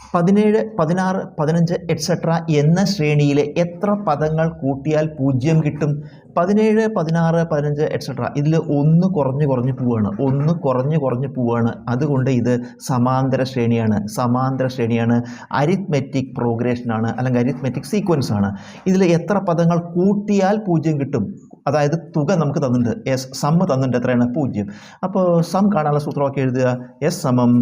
പതിനേഴ് പതിനാറ് പതിനഞ്ച് എക്സെട്ര എന്ന ശ്രേണിയിലെ എത്ര പദങ്ങൾ കൂട്ടിയാൽ പൂജ്യം കിട്ടും? പതിനേഴ് പതിനാറ് പതിനഞ്ച് എക്സെട്ര ഇതിൽ ഒന്ന് കുറഞ്ഞ് കുറഞ്ഞ് പോവുകയാണ് ഒന്ന് കുറഞ്ഞ് കുറഞ്ഞ് പോവുകയാണ് അതുകൊണ്ട് ഇത് സമാന്തര ശ്രേണിയാണ്. സമാന്തര ശ്രേണിയാണ് അരിത്മെറ്റിക് പ്രോഗ്രേഷനാണ് അല്ലെങ്കിൽ അരിത്മെറ്റിക് സീക്വൻസ് ആണ്. ഇതിൽ എത്ര പദങ്ങൾ കൂട്ടിയാൽ പൂജ്യം കിട്ടും? അതായത് തുക നമുക്ക് തന്നിട്ടുണ്ട്. എസ് സമ്മ് തന്നിട്ടുണ്ട്. എത്രയാണ്? പൂജ്യം. അപ്പോൾ സം കാണാനുള്ള സൂത്രമൊക്കെ എഴുതുക. എസ് സമം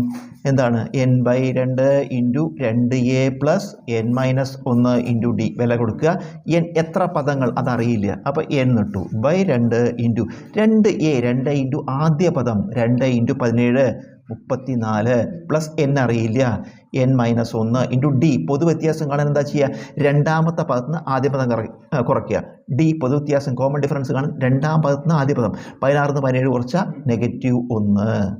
എന്താണ്? എൻ ബൈ രണ്ട് ഇന്റു രണ്ട് എ പ്ലസ് എൻ മൈനസ് ഒന്ന് ഇന്റു ഡി വില കൊടുക്കുക. എൻ എത്ര പദങ്ങൾ? അതറിയില്ല. അപ്പോൾ എൻ ഇട്ടു. ബൈ രണ്ട് ഇന്റു രണ്ട് എ രണ്ട് ഇന്റു ആദ്യ പദം രണ്ട് ഇന്റു പതിനേഴ് മുപ്പത്തിനാല് പ്ലസ് എൻ അറിയില്ല. എൻ മൈനസ് ഒന്ന് ഇന്റു ഡി പൊതുവ്യത്യാസം കാണാൻ എന്താ ചെയ്യുക രണ്ടാമത്തെ പദത്തിൽ നിന്ന് ആദ്യ പദം കുറ- കുറയ്ക്കുക. ഡി പൊതുവ്യത്യാസം കോമൺ ഡിഫറൻസ് കാണാൻ രണ്ടാം പദത്തിൽ നിന്ന് ആദ്യ പദം. പതിനാറിന്ന് പതിനേഴ് കുറച്ച നെഗറ്റീവ് ഒന്ന്.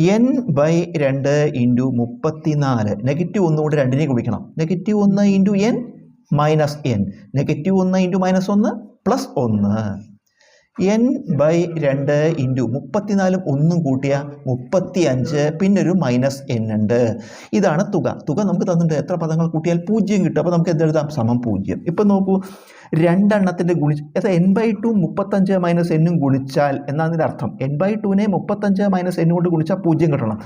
എൻ ബൈ രണ്ട് ഇന്റു മുപ്പത്തിനാല്. നെഗറ്റീവ് ഒന്ന് കൂടി രണ്ടിനെ കുടിക്കണം നെഗറ്റീവ് ഒന്ന് into n minus n negative ഒന്ന് ഇന്റു മൈനസ് ഒന്ന് പ്ലസ് ഒന്ന്. എൻ ബൈ രണ്ട് ഇന്റു മുപ്പത്തിനാലും ഒന്നും കൂട്ടിയ മുപ്പത്തി അഞ്ച് പിന്നെ ഒരു മൈനസ് എൻ ഉണ്ട്. ഇതാണ് തുക. തുക നമുക്ക് തന്നിട്ടുണ്ട്. എത്ര പദങ്ങൾ കൂട്ടിയാൽ പൂജ്യം കിട്ടും. അപ്പോൾ നമുക്ക് എന്തെഴുതാം സമം പൂജ്യം. ഇപ്പം നോക്കൂ. രണ്ടെണ്ണത്തിന്റെ ഗുണി അത് എൻ ബൈ ടു മുപ്പത്തഞ്ച് മൈനസ് എന്നും ഗുണിച്ചാൽ എന്നാണ് അർത്ഥം. എൻ ബൈ ടുവിനെ മുപ്പത്തഞ്ച് മൈനസ് എന്നും കൊണ്ട് ഗുണിച്ചാൽ പൂജ്യം കിട്ടണം.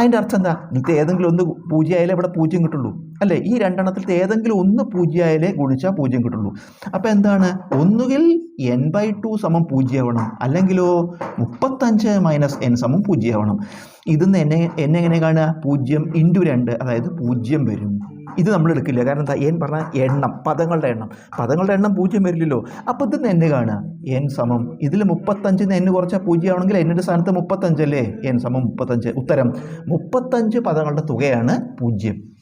അതിന്റെ അർത്ഥം എന്താ? ഇത് ഏതെങ്കിലും ഒന്ന് പൂജ്യമായാലേ ഇവിടെ പൂജ്യം കിട്ടുള്ളൂ. അല്ലേ? ഈ രണ്ടെണ്ണത്തിലത്തെ ഏതെങ്കിലും ഒന്ന് പൂജ്യമായാലേ ഗുണിച്ചാൽ പൂജ്യം കിട്ടുള്ളൂ. അപ്പോൾ എന്താണ്? ഒന്നുകിൽ എൻ ബൈ ടു സമം പൂജ്യമാവണം. അല്ലെങ്കിലോ മുപ്പത്തഞ്ച് മൈനസ് എൻ സമം പൂജ്യമാവണം. ഇതിന്ന് എന്നെ എന്നെ എങ്ങനെ കാണുക? പൂജ്യം ഇന്റു രണ്ട് അതായത് പൂജ്യം വരും. ഇത് നമ്മൾ എടുക്കില്ല. കാരണം എന്താ? എൻ പറഞ്ഞാൽ എണ്ണം പദങ്ങളുടെ എണ്ണം. പദങ്ങളുടെ എണ്ണം പൂജ്യം വരില്ലല്ലോ. അപ്പോൾ ഇത് എന്നെ കാണുക. എൻ സമം. ഇതിൽ മുപ്പത്തഞ്ചിന് എന്ന് കുറച്ചാൽ പൂജ്യമാണെങ്കിൽ എന്നിന്റെ സ്ഥാനത്ത് മുപ്പത്തഞ്ചല്ലേ എൻ സമം മുപ്പത്തഞ്ച്. ഉത്തരം. മുപ്പത്തഞ്ച് പദങ്ങളുടെ തുകയാണ് പൂജ്യം.